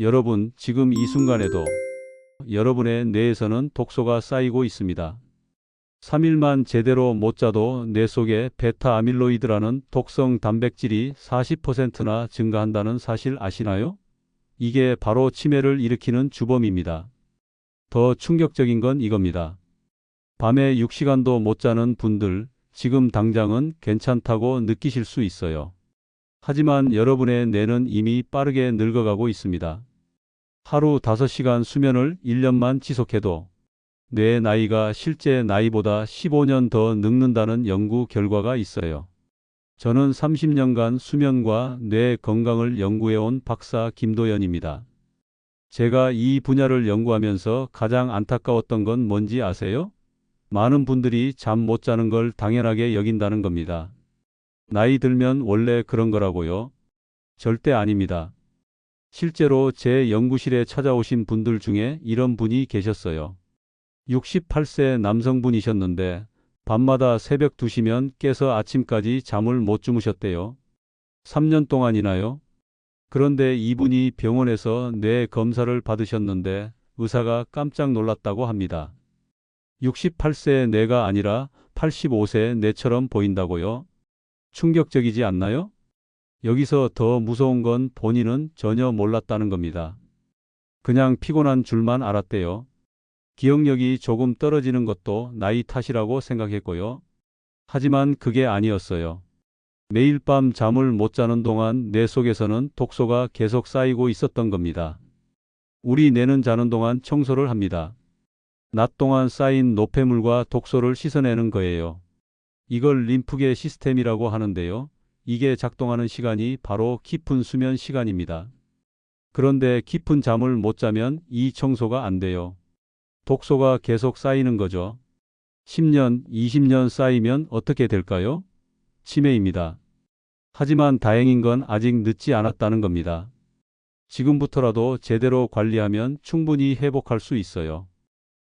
여러분, 지금 이 순간에도 여러분의 뇌에서는 독소가 쌓이고 있습니다. 3일만 제대로 못 자도 뇌 속의 베타 아밀로이드라는 독성 단백질이 40%나 증가한다는 사실 아시나요? 이게 바로 치매를 일으키는 주범입니다. 더 충격적인 건 이겁니다. 밤에 6시간도 못 자는 분들, 지금 당장은 괜찮다고 느끼실 수 있어요. 하지만 여러분의 뇌는 이미 빠르게 늙어가고 있습니다. 하루 5시간 수면을 1년만 지속해도 뇌의 나이가 실제 나이보다 15년 더 늙는다는 연구 결과가 있어요. 저는 30년간 수면과 뇌 건강을 연구해온 박사 김도연입니다. 제가 이 분야를 연구하면서 가장 안타까웠던 건 뭔지 아세요? 많은 분들이 잠 못 자는 걸 당연하게 여긴다는 겁니다. 나이 들면 원래 그런 거라고요? 절대 아닙니다. 실제로 제 연구실에 찾아오신 분들 중에 이런 분이 계셨어요. 68세 남성분이셨는데 밤마다 새벽 2시면 깨서 아침까지 잠을 못 주무셨대요. 3년 동안이나요? 그런데 이분이 병원에서 뇌 검사를 받으셨는데 의사가 깜짝 놀랐다고 합니다. 68세의 뇌가 아니라 85세의 뇌처럼 보인다고요? 충격적이지 않나요? 여기서 더 무서운 건 본인은 전혀 몰랐다는 겁니다. 그냥 피곤한 줄만 알았대요. 기억력이 조금 떨어지는 것도 나이 탓이라고 생각했고요. 하지만 그게 아니었어요. 매일 밤 잠을 못 자는 동안 뇌 속에서는 독소가 계속 쌓이고 있었던 겁니다. 우리 뇌는 자는 동안 청소를 합니다. 낮 동안 쌓인 노폐물과 독소를 씻어내는 거예요. 이걸 림프계 시스템이라고 하는데요. 이게 작동하는 시간이 바로 깊은 수면 시간입니다. 그런데 깊은 잠을 못 자면 이 청소가 안 돼요. 독소가 계속 쌓이는 거죠. 10년, 20년 쌓이면 어떻게 될까요? 치매입니다. 하지만 다행인 건 아직 늦지 않았다는 겁니다. 지금부터라도 제대로 관리하면 충분히 회복할 수 있어요.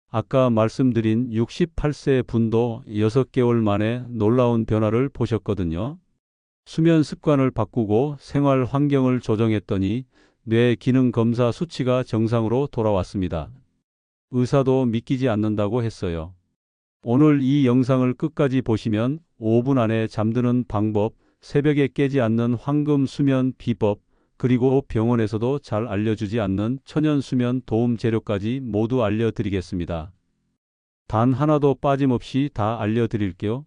아까 말씀드린 68세 분도 6개월 만에 놀라운 변화를 보셨거든요. 수면 습관을 바꾸고 생활 환경을 조정했더니 뇌 기능 검사 수치가 정상으로 돌아왔습니다. 의사도 믿기지 않는다고 했어요. 오늘 이 영상을 끝까지 보시면 5분 안에 잠드는 방법, 새벽에 깨지 않는 황금 수면 비법, 그리고 병원에서도 잘 알려주지 않는 천연 수면 도움 재료까지 모두 알려드리겠습니다. 단 하나도 빠짐없이 다 알려드릴게요.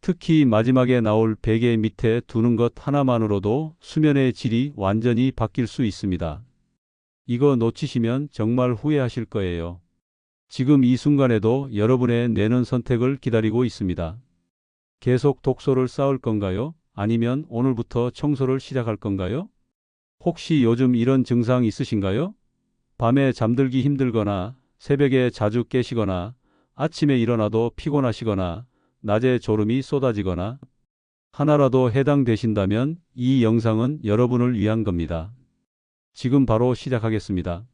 특히 마지막에 나올 베개 밑에 두는 것 하나만으로도 수면의 질이 완전히 바뀔 수 있습니다. 이거 놓치시면 정말 후회하실 거예요. 지금 이 순간에도 여러분의 뇌는 선택을 기다리고 있습니다. 계속 독소를 쌓을 건가요? 아니면 오늘부터 청소를 시작할 건가요? 혹시 요즘 이런 증상 있으신가요? 밤에 잠들기 힘들거나 새벽에 자주 깨시거나 아침에 일어나도 피곤하시거나 낮에 졸음이 쏟아지거나 하나라도 해당되신다면 이 영상은 여러분을 위한 겁니다. 지금 바로 시작하겠습니다.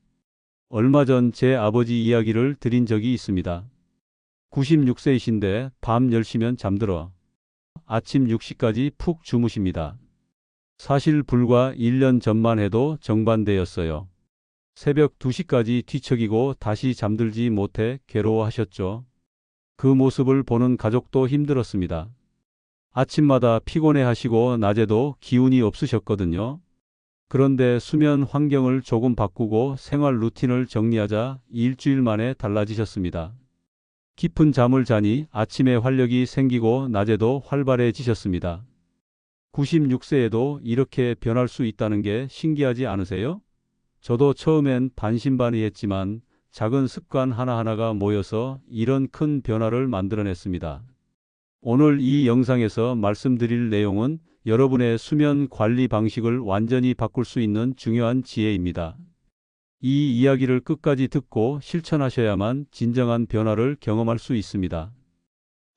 얼마 전 제 아버지 이야기를 드린 적이 있습니다. 96세이신데 밤 10시면 잠들어 아침 6시까지 푹 주무십니다. 사실 불과 1년 전만 해도 정반대였어요. 새벽 2시까지 뒤척이고 다시 잠들지 못해 괴로워하셨죠. 그 모습을 보는 가족도 힘들었습니다. 아침마다 피곤해 하시고 낮에도 기운이 없으셨거든요. 그런데 수면 환경을 조금 바꾸고 생활 루틴을 정리하자 일주일 만에 달라지셨습니다. 깊은 잠을 자니 아침에 활력이 생기고 낮에도 활발해지셨습니다. 96세에도 이렇게 변할 수 있다는 게 신기하지 않으세요? 저도 처음엔 반신반의했지만 작은 습관 하나하나가 모여서 이런 큰 변화를 만들어냈습니다. 오늘 이 영상에서 말씀드릴 내용은 여러분의 수면 관리 방식을 완전히 바꿀 수 있는 중요한 지혜입니다. 이 이야기를 끝까지 듣고 실천하셔야만 진정한 변화를 경험할 수 있습니다.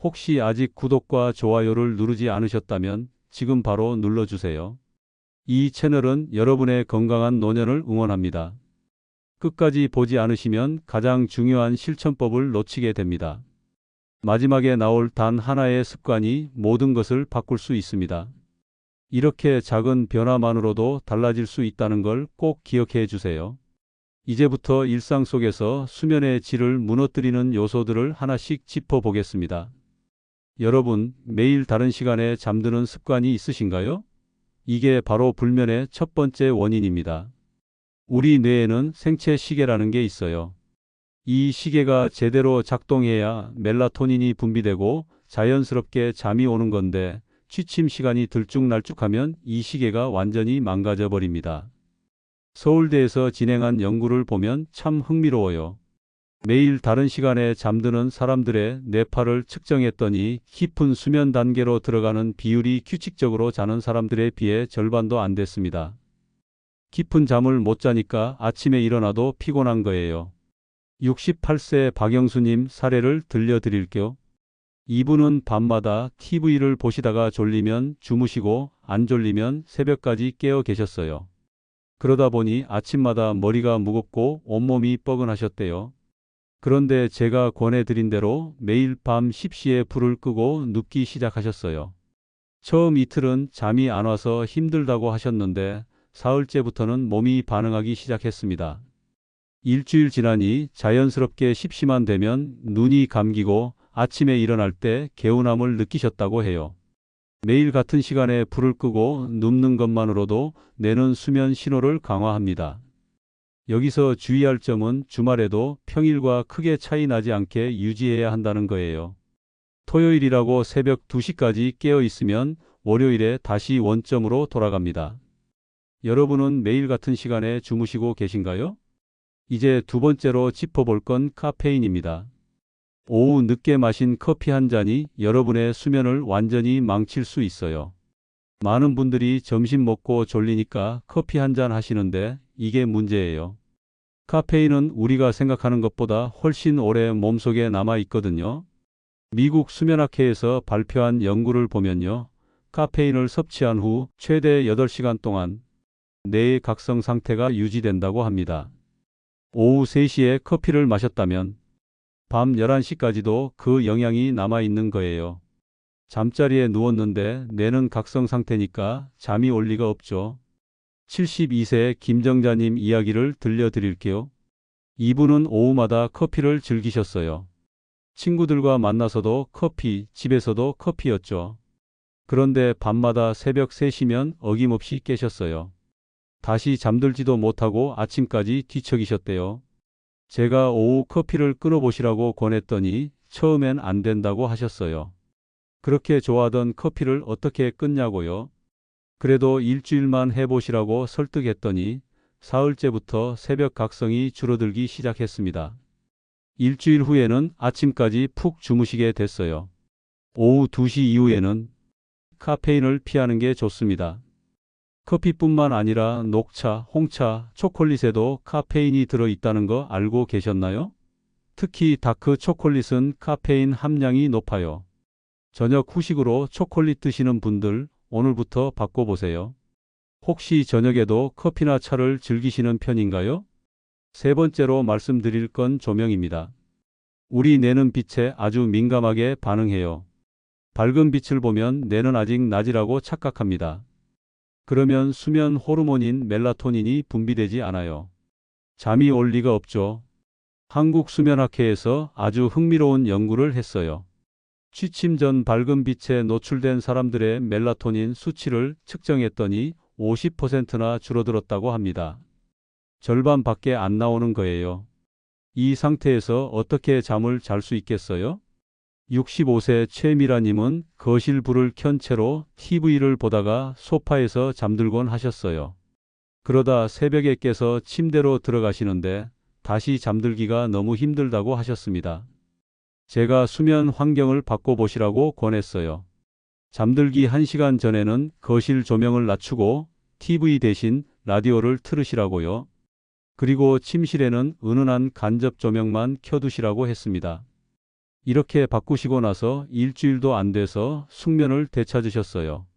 혹시 아직 구독과 좋아요를 누르지 않으셨다면 지금 바로 눌러주세요. 이 채널은 여러분의 건강한 노년을 응원합니다. 끝까지 보지 않으시면 가장 중요한 실천법을 놓치게 됩니다. 마지막에 나올 단 하나의 습관이 모든 것을 바꿀 수 있습니다. 이렇게 작은 변화만으로도 달라질 수 있다는 걸 꼭 기억해 주세요. 이제부터 일상 속에서 수면의 질을 무너뜨리는 요소들을 하나씩 짚어보겠습니다. 여러분, 매일 다른 시간에 잠드는 습관이 있으신가요? 이게 바로 불면의 첫 번째 원인입니다. 우리 뇌에는 생체 시계라는 게 있어요. 이 시계가 제대로 작동해야 멜라토닌이 분비되고 자연스럽게 잠이 오는 건데 취침 시간이 들쭉날쭉하면 이 시계가 완전히 망가져 버립니다. 서울대에서 진행한 연구를 보면 참 흥미로워요. 매일 다른 시간에 잠드는 사람들의 뇌파를 측정했더니 깊은 수면 단계로 들어가는 비율이 규칙적으로 자는 사람들에 비해 절반도 안 됐습니다. 깊은 잠을 못 자니까 아침에 일어나도 피곤한 거예요. 68세 박영수님 사례를 들려드릴게요. 이분은 밤마다 TV를 보시다가 졸리면 주무시고 안 졸리면 새벽까지 깨어 계셨어요. 그러다 보니 아침마다 머리가 무겁고 온몸이 뻐근하셨대요. 그런데 제가 권해드린 대로 매일 밤 10시에 불을 끄고 눕기 시작하셨어요. 처음 이틀은 잠이 안 와서 힘들다고 하셨는데 사흘째부터는 몸이 반응하기 시작했습니다. 일주일 지나니 자연스럽게 10시만 되면 눈이 감기고 아침에 일어날 때 개운함을 느끼셨다고 해요. 매일 같은 시간에 불을 끄고 눕는 것만으로도 뇌는 수면 신호를 강화합니다. 여기서 주의할 점은 주말에도 평일과 크게 차이 나지 않게 유지해야 한다는 거예요. 토요일이라고 새벽 2시까지 깨어 있으면 월요일에 다시 원점으로 돌아갑니다. 여러분은 매일 같은 시간에 주무시고 계신가요? 이제 두 번째로 짚어볼 건 카페인입니다. 오후 늦게 마신 커피 한 잔이 여러분의 수면을 완전히 망칠 수 있어요. 많은 분들이 점심 먹고 졸리니까 커피 한 잔 하시는데 이게 문제예요. 카페인은 우리가 생각하는 것보다 훨씬 오래 몸속에 남아 있거든요. 미국 수면학회에서 발표한 연구를 보면요. 카페인을 섭취한 후 최대 8시간 동안 뇌의 각성 상태가 유지된다고 합니다. 오후 3시에 커피를 마셨다면 밤 11시까지도 그 영향이 남아 있는 거예요. 잠자리에 누웠는데 뇌는 각성 상태니까 잠이 올 리가 없죠. 72세 김정자님 이야기를 들려드릴게요. 이분은 오후마다 커피를 즐기셨어요. 친구들과 만나서도 커피, 집에서도 커피였죠. 그런데 밤마다 새벽 3시면 어김없이 깨셨어요. 다시 잠들지도 못하고 아침까지 뒤척이셨대요. 제가 오후 커피를 끊어보시라고 권했더니 처음엔 안 된다고 하셨어요. 그렇게 좋아하던 커피를 어떻게 끊냐고요? 그래도 일주일만 해보시라고 설득했더니 사흘째부터 새벽 각성이 줄어들기 시작했습니다. 일주일 후에는 아침까지 푹 주무시게 됐어요. 오후 2시 이후에는 카페인을 피하는 게 좋습니다. 커피뿐만 아니라 녹차, 홍차, 초콜릿에도 카페인이 들어 있다는 거 알고 계셨나요? 특히 다크 초콜릿은 카페인 함량이 높아요. 저녁 후식으로 초콜릿 드시는 분들 오늘부터 바꿔보세요. 혹시 저녁에도 커피나 차를 즐기시는 편인가요? 세 번째로 말씀드릴 건 조명입니다. 우리 뇌는 빛에 아주 민감하게 반응해요. 밝은 빛을 보면 뇌는 아직 낮이라고 착각합니다. 그러면 수면 호르몬인 멜라토닌이 분비되지 않아요. 잠이 올 리가 없죠. 한국수면학회에서 아주 흥미로운 연구를 했어요. 취침 전 밝은 빛에 노출된 사람들의 멜라토닌 수치를 측정했더니 50%나 줄어들었다고 합니다. 절반밖에 안 나오는 거예요. 이 상태에서 어떻게 잠을 잘 수 있겠어요? 65세 최미라님은 거실 불을 켠 채로 TV를 보다가 소파에서 잠들곤 하셨어요. 그러다 새벽에 깨서 침대로 들어가시는데 다시 잠들기가 너무 힘들다고 하셨습니다. 제가 수면 환경을 바꿔보시라고 권했어요. 잠들기 1시간 전에는 거실 조명을 낮추고 TV 대신 라디오를 틀으시라고요. 그리고 침실에는 은은한 간접 조명만 켜두시라고 했습니다. 이렇게 바꾸시고 나서 일주일도 안 돼서 숙면을 되찾으셨어요.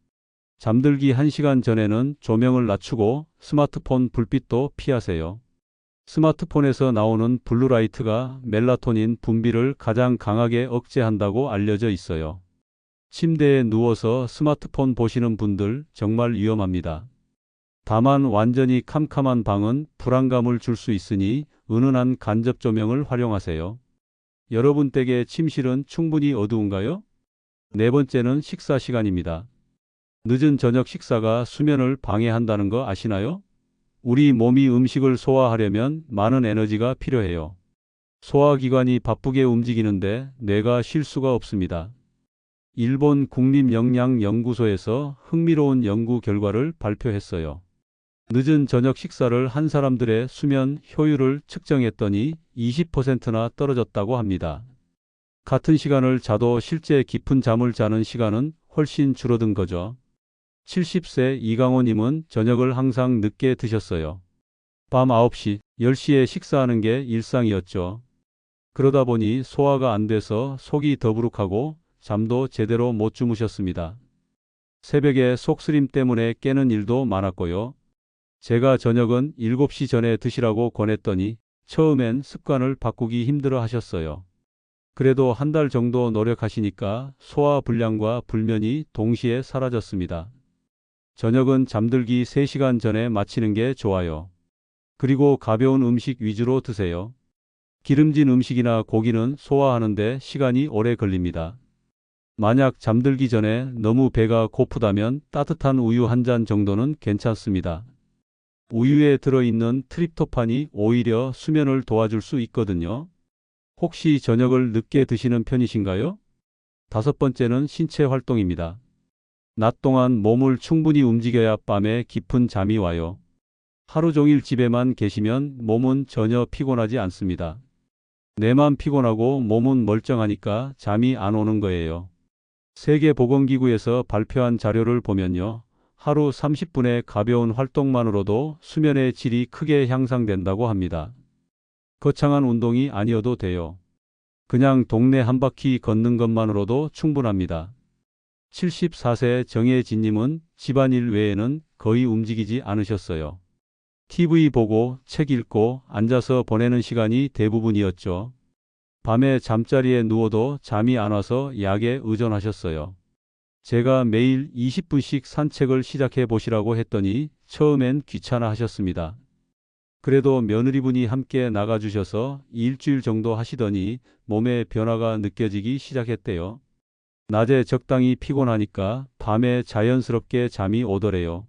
잠들기 1시간 전에는 조명을 낮추고 스마트폰 불빛도 피하세요. 스마트폰에서 나오는 블루라이트가 멜라토닌 분비를 가장 강하게 억제한다고 알려져 있어요. 침대에 누워서 스마트폰 보시는 분들 정말 위험합니다. 다만 완전히 캄캄한 방은 불안감을 줄 수 있으니 은은한 간접 조명을 활용하세요. 여러분 댁의 침실은 충분히 어두운가요? 네 번째는 식사 시간입니다. 늦은 저녁 식사가 수면을 방해한다는 거 아시나요? 우리 몸이 음식을 소화하려면 많은 에너지가 필요해요. 소화기관이 바쁘게 움직이는데 뇌가 쉴 수가 없습니다. 일본 국립영양연구소에서 흥미로운 연구 결과를 발표했어요. 늦은 저녁 식사를 한 사람들의 수면 효율을 측정했더니 20%나 떨어졌다고 합니다. 같은 시간을 자도 실제 깊은 잠을 자는 시간은 훨씬 줄어든 거죠. 70세 이강호님은 저녁을 항상 늦게 드셨어요. 밤 9시, 10시에 식사하는 게 일상이었죠. 그러다 보니 소화가 안 돼서 속이 더부룩하고 잠도 제대로 못 주무셨습니다. 새벽에 속쓰림 때문에 깨는 일도 많았고요. 제가 저녁은 7시 전에 드시라고 권했더니 처음엔 습관을 바꾸기 힘들어 하셨어요. 그래도 한 달 정도 노력하시니까 소화 불량과 불면이 동시에 사라졌습니다. 저녁은 잠들기 3시간 전에 마치는 게 좋아요. 그리고 가벼운 음식 위주로 드세요. 기름진 음식이나 고기는 소화하는데 시간이 오래 걸립니다. 만약 잠들기 전에 너무 배가 고프다면 따뜻한 우유 한 잔 정도는 괜찮습니다. 우유에 들어있는 트립토판이 오히려 수면을 도와줄 수 있거든요. 혹시 저녁을 늦게 드시는 편이신가요? 다섯 번째는 신체 활동입니다. 낮 동안 몸을 충분히 움직여야 밤에 깊은 잠이 와요. 하루 종일 집에만 계시면 몸은 전혀 피곤하지 않습니다. 뇌만 피곤하고 몸은 멀쩡하니까 잠이 안 오는 거예요. 세계보건기구에서 발표한 자료를 보면요. 하루 30분의 가벼운 활동만으로도 수면의 질이 크게 향상된다고 합니다. 거창한 운동이 아니어도 돼요. 그냥 동네 한 바퀴 걷는 것만으로도 충분합니다. 74세 정혜진님은 집안일 외에는 거의 움직이지 않으셨어요. TV 보고 책 읽고 앉아서 보내는 시간이 대부분이었죠. 밤에 잠자리에 누워도 잠이 안 와서 약에 의존하셨어요. 제가 매일 20분씩 산책을 시작해 보시라고 했더니 처음엔 귀찮아 하셨습니다. 그래도 며느리분이 함께 나가주셔서 일주일 정도 하시더니 몸에 변화가 느껴지기 시작했대요. 낮에 적당히 피곤하니까 밤에 자연스럽게 잠이 오더래요.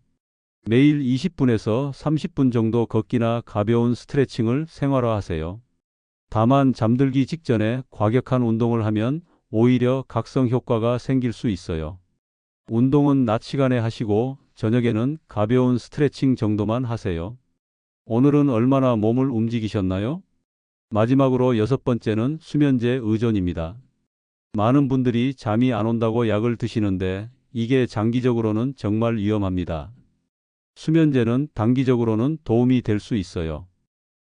매일 20분에서 30분 정도 걷기나 가벼운 스트레칭을 생활화하세요. 다만 잠들기 직전에 과격한 운동을 하면 오히려 각성 효과가 생길 수 있어요. 운동은 낮 시간에 하시고 저녁에는 가벼운 스트레칭 정도만 하세요. 오늘은 얼마나 몸을 움직이셨나요? 마지막으로 여섯 번째는 수면제 의존입니다. 많은 분들이 잠이 안 온다고 약을 드시는데 이게 장기적으로는 정말 위험합니다. 수면제는 단기적으로는 도움이 될 수 있어요.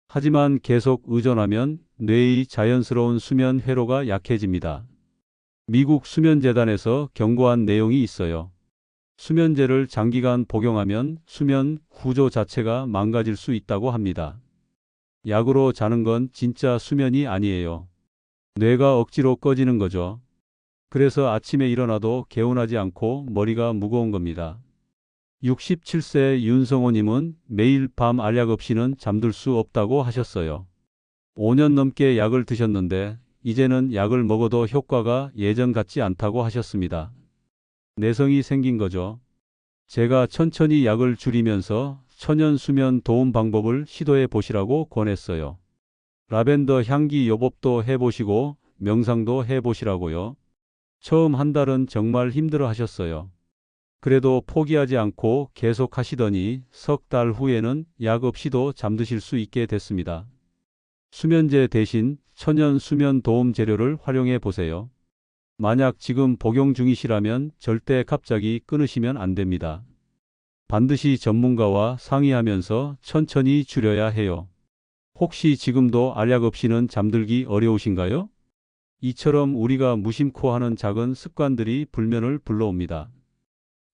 하지만 계속 의존하면 뇌의 자연스러운 수면 회로가 약해집니다. 미국 수면재단에서 경고한 내용이 있어요. 수면제를 장기간 복용하면 수면 구조 자체가 망가질 수 있다고 합니다. 약으로 자는 건 진짜 수면이 아니에요. 뇌가 억지로 꺼지는 거죠. 그래서 아침에 일어나도 개운하지 않고 머리가 무거운 겁니다. 67세 윤성호님은 매일 밤 알약 없이는 잠들 수 없다고 하셨어요. 5년 넘게 약을 드셨는데 이제는 약을 먹어도 효과가 예전 같지 않다고 하셨습니다. 내성이 생긴 거죠. 제가 천천히 약을 줄이면서 천연 수면 도움 방법을 시도해 보시라고 권했어요. 라벤더 향기 요법도 해보시고 명상도 해보시라고요. 처음 한 달은 정말 힘들어 하셨어요. 그래도 포기하지 않고 계속 하시더니 석 달 후에는 약 없이도 잠드실 수 있게 됐습니다. 수면제 대신 천연 수면 도움 재료를 활용해 보세요. 만약 지금 복용 중이시라면 절대 갑자기 끊으시면 안 됩니다. 반드시 전문가와 상의하면서 천천히 줄여야 해요. 혹시 지금도 알약 없이는 잠들기 어려우신가요? 이처럼 우리가 무심코 하는 작은 습관들이 불면을 불러옵니다.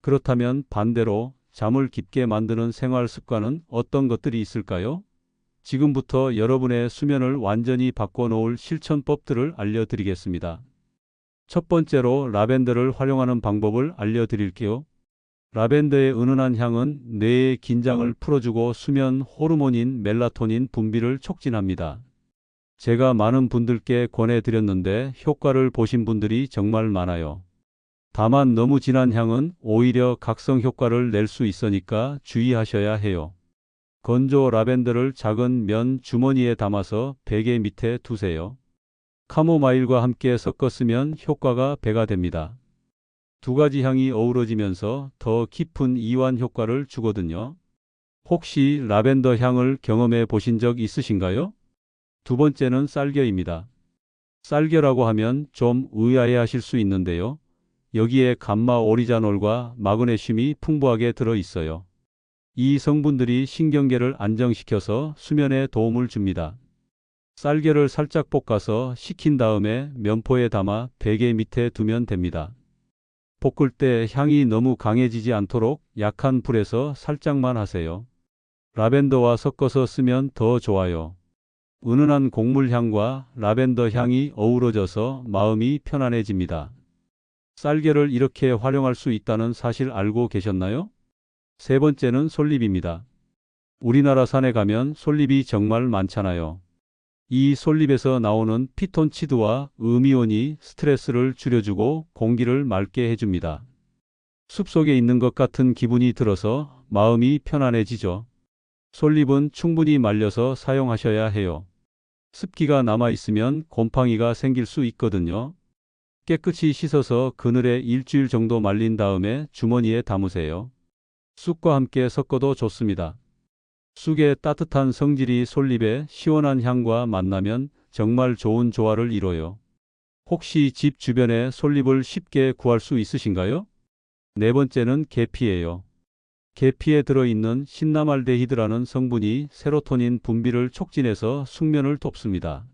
그렇다면 반대로 잠을 깊게 만드는 생활 습관은 어떤 것들이 있을까요? 지금부터 여러분의 수면을 완전히 바꿔놓을 실천법들을 알려드리겠습니다. 첫 번째로 라벤더를 활용하는 방법을 알려드릴게요. 라벤더의 은은한 향은 뇌의 긴장을 풀어주고 수면 호르몬인 멜라토닌 분비를 촉진합니다. 제가 많은 분들께 권해드렸는데 효과를 보신 분들이 정말 많아요. 다만 너무 진한 향은 오히려 각성 효과를 낼 수 있으니까 주의하셔야 해요. 건조 라벤더를 작은 면 주머니에 담아서 베개 밑에 두세요. 카모마일과 함께 섞어 쓰면 효과가 배가 됩니다. 두 가지 향이 어우러지면서 더 깊은 이완 효과를 주거든요. 혹시 라벤더 향을 경험해 보신 적 있으신가요? 두 번째는 쌀겨입니다. 쌀겨라고 하면 좀 의아해 하실 수 있는데요. 여기에 감마 오리자놀과 마그네슘이 풍부하게 들어 있어요. 이 성분들이 신경계를 안정시켜서 수면에 도움을 줍니다. 쌀겨를 살짝 볶아서 식힌 다음에 면포에 담아 베개 밑에 두면 됩니다. 볶을 때 향이 너무 강해지지 않도록 약한 불에서 살짝만 하세요. 라벤더와 섞어서 쓰면 더 좋아요. 은은한 곡물 향과 라벤더 향이 어우러져서 마음이 편안해집니다. 쌀겨를 이렇게 활용할 수 있다는 사실 알고 계셨나요? 세 번째는 솔잎입니다. 우리나라 산에 가면 솔잎이 정말 많잖아요. 이 솔잎에서 나오는 피톤치드와 음이온이 스트레스를 줄여주고 공기를 맑게 해줍니다. 숲속에 있는 것 같은 기분이 들어서 마음이 편안해지죠. 솔잎은 충분히 말려서 사용하셔야 해요. 습기가 남아 있으면 곰팡이가 생길 수 있거든요. 깨끗이 씻어서 그늘에 일주일 정도 말린 다음에 주머니에 담으세요. 쑥과 함께 섞어도 좋습니다. 쑥의 따뜻한 성질이 솔잎의 시원한 향과 만나면 정말 좋은 조화를 이뤄요. 혹시 집 주변에 솔잎을 쉽게 구할 수 있으신가요? 네 번째는 계피예요. 계피에 들어있는 신나말데히드라는 성분이 세로토닌 분비를 촉진해서 숙면을 돕습니다.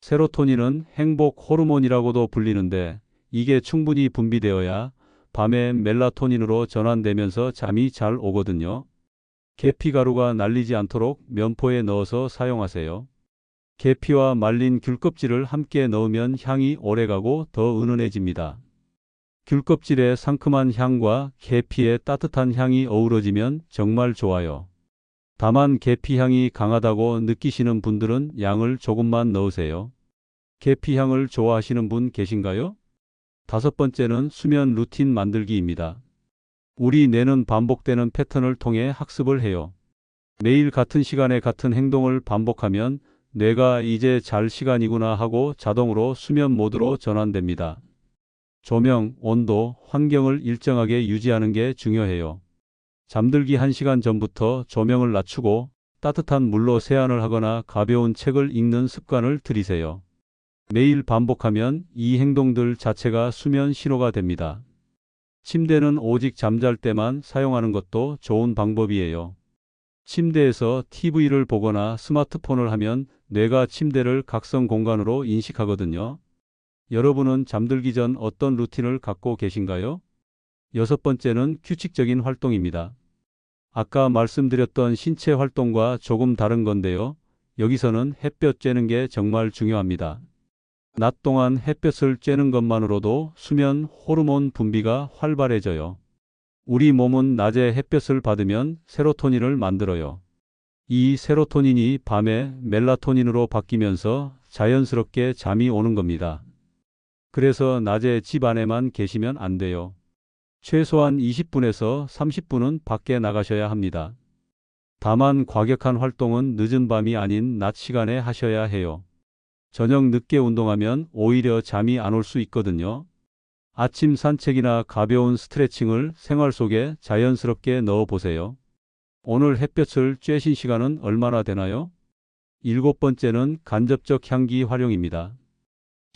세로토닌은 행복 호르몬이라고도 불리는데 이게 충분히 분비되어야 밤에 멜라토닌으로 전환되면서 잠이 잘 오거든요. 계피 가루가 날리지 않도록 면포에 넣어서 사용하세요. 계피와 말린 귤껍질을 함께 넣으면 향이 오래가고 더 은은해집니다. 귤껍질의 상큼한 향과 계피의 따뜻한 향이 어우러지면 정말 좋아요. 다만 계피 향이 강하다고 느끼시는 분들은 양을 조금만 넣으세요. 계피 향을 좋아하시는 분 계신가요? 다섯 번째는 수면 루틴 만들기입니다. 우리 뇌는 반복되는 패턴을 통해 학습을 해요. 매일 같은 시간에 같은 행동을 반복하면 뇌가 이제 잘 시간이구나 하고 자동으로 수면 모드로 전환됩니다. 조명, 온도, 환경을 일정하게 유지하는 게 중요해요. 잠들기 1시간 전부터 조명을 낮추고 따뜻한 물로 세안을 하거나 가벼운 책을 읽는 습관을 들이세요. 매일 반복하면 이 행동들 자체가 수면 신호가 됩니다. 침대는 오직 잠잘 때만 사용하는 것도 좋은 방법이에요. 침대에서 TV를 보거나 스마트폰을 하면 뇌가 침대를 각성 공간으로 인식하거든요. 여러분은 잠들기 전 어떤 루틴을 갖고 계신가요? 여섯 번째는 규칙적인 활동입니다. 아까 말씀드렸던 신체 활동과 조금 다른 건데요. 여기서는 햇볕 쬐는 게 정말 중요합니다. 낮 동안 햇볕을 쬐는 것만으로도 수면 호르몬 분비가 활발해져요. 우리 몸은 낮에 햇볕을 받으면 세로토닌을 만들어요. 이 세로토닌이 밤에 멜라토닌으로 바뀌면서 자연스럽게 잠이 오는 겁니다. 그래서 낮에 집 안에만 계시면 안 돼요. 최소한 20분에서 30분은 밖에 나가셔야 합니다. 다만 과격한 활동은 늦은 밤이 아닌 낮 시간에 하셔야 해요. 저녁 늦게 운동하면 오히려 잠이 안 올 수 있거든요. 아침 산책이나 가벼운 스트레칭을 생활 속에 자연스럽게 넣어 보세요. 오늘 햇볕을 쬐신 시간은 얼마나 되나요? 일곱 번째는 간접적 향기 활용입니다.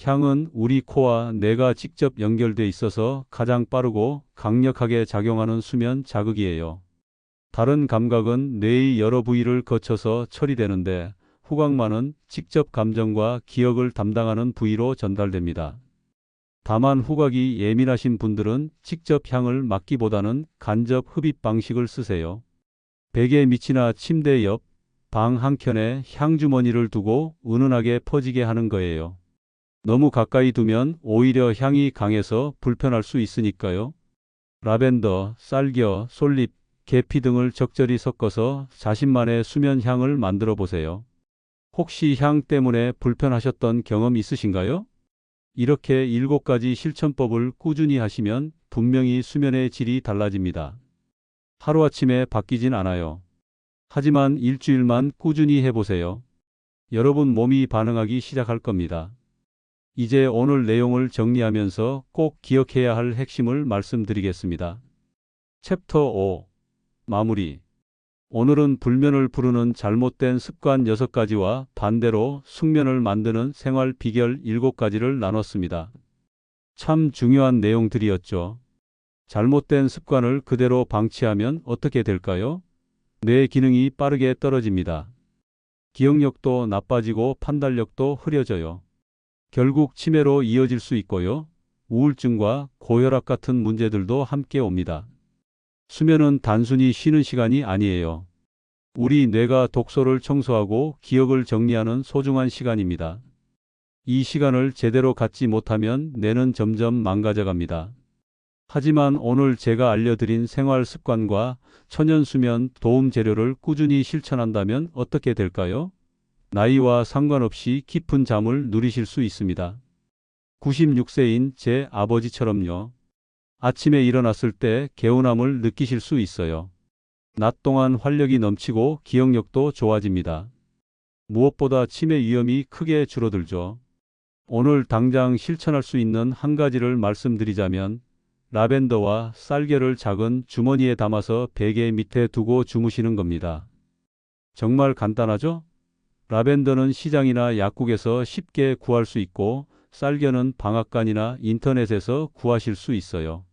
향은 우리 코와 뇌가 직접 연결돼 있어서 가장 빠르고 강력하게 작용하는 수면 자극이에요. 다른 감각은 뇌의 여러 부위를 거쳐서 처리되는데 후각만은 직접 감정과 기억을 담당하는 부위로 전달됩니다. 다만 후각이 예민하신 분들은 직접 향을 맡기보다는 간접 흡입 방식을 쓰세요. 베개 밑이나 침대 옆, 방 한켠에 향주머니를 두고 은은하게 퍼지게 하는 거예요. 너무 가까이 두면 오히려 향이 강해서 불편할 수 있으니까요. 라벤더, 쌀겨, 솔잎, 계피 등을 적절히 섞어서 자신만의 수면 향을 만들어 보세요. 혹시 향 때문에 불편하셨던 경험 있으신가요? 이렇게 일곱 가지 실천법을 꾸준히 하시면 분명히 수면의 질이 달라집니다. 하루아침에 바뀌진 않아요. 하지만 일주일만 꾸준히 해보세요. 여러분 몸이 반응하기 시작할 겁니다. 이제 오늘 내용을 정리하면서 꼭 기억해야 할 핵심을 말씀드리겠습니다. 챕터 5 마무리 오늘은 불면을 부르는 잘못된 습관 6가지와 반대로 숙면을 만드는 생활 비결 7가지를 나눴습니다. 참 중요한 내용들이었죠. 잘못된 습관을 그대로 방치하면 어떻게 될까요? 뇌 기능이 빠르게 떨어집니다. 기억력도 나빠지고 판단력도 흐려져요. 결국 치매로 이어질 수 있고요. 우울증과 고혈압 같은 문제들도 함께 옵니다. 수면은 단순히 쉬는 시간이 아니에요. 우리 뇌가 독소를 청소하고 기억을 정리하는 소중한 시간입니다. 이 시간을 제대로 갖지 못하면 뇌는 점점 망가져 갑니다. 하지만 오늘 제가 알려드린 생활 습관과 천연 수면 도움 재료를 꾸준히 실천한다면 어떻게 될까요? 나이와 상관없이 깊은 잠을 누리실 수 있습니다. 96세인 제 아버지처럼요. 아침에 일어났을 때 개운함을 느끼실 수 있어요. 낮 동안 활력이 넘치고 기억력도 좋아집니다. 무엇보다 치매 위험이 크게 줄어들죠. 오늘 당장 실천할 수 있는 한 가지를 말씀드리자면 라벤더와 쌀겨를 작은 주머니에 담아서 베개 밑에 두고 주무시는 겁니다. 정말 간단하죠? 라벤더는 시장이나 약국에서 쉽게 구할 수 있고 쌀겨는 방앗간이나 인터넷에서 구하실 수 있어요.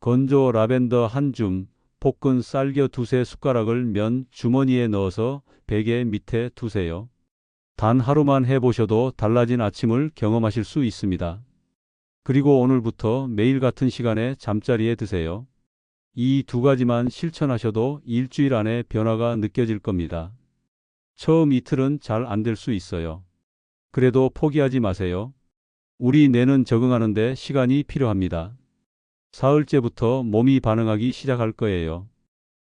건조 라벤더 한 줌, 볶은 쌀겨 두세 숟가락을 면 주머니에 넣어서 베개 밑에 두세요. 단 하루만 해보셔도 달라진 아침을 경험하실 수 있습니다. 그리고 오늘부터 매일 같은 시간에 잠자리에 드세요. 이 두 가지만 실천하셔도 일주일 안에 변화가 느껴질 겁니다. 처음 이틀은 잘 안 될 수 있어요. 그래도 포기하지 마세요. 우리 뇌는 적응하는데 시간이 필요합니다. 사흘째부터 몸이 반응하기 시작할 거예요.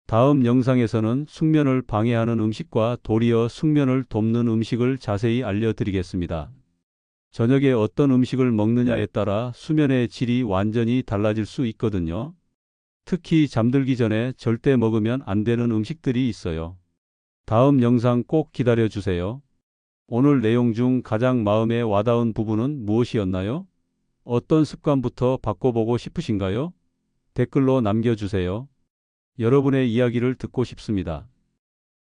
다음 영상에서는 숙면을 방해하는 음식과 도리어 숙면을 돕는 음식을 자세히 알려드리겠습니다. 저녁에 어떤 음식을 먹느냐에 따라 수면의 질이 완전히 달라질 수 있거든요. 특히 잠들기 전에 절대 먹으면 안 되는 음식들이 있어요. 다음 영상 꼭 기다려 주세요. 오늘 내용 중 가장 마음에 와닿은 부분은 무엇이었나요? 어떤 습관부터 바꿔보고 싶으신가요? 댓글로 남겨주세요. 여러분의 이야기를 듣고 싶습니다.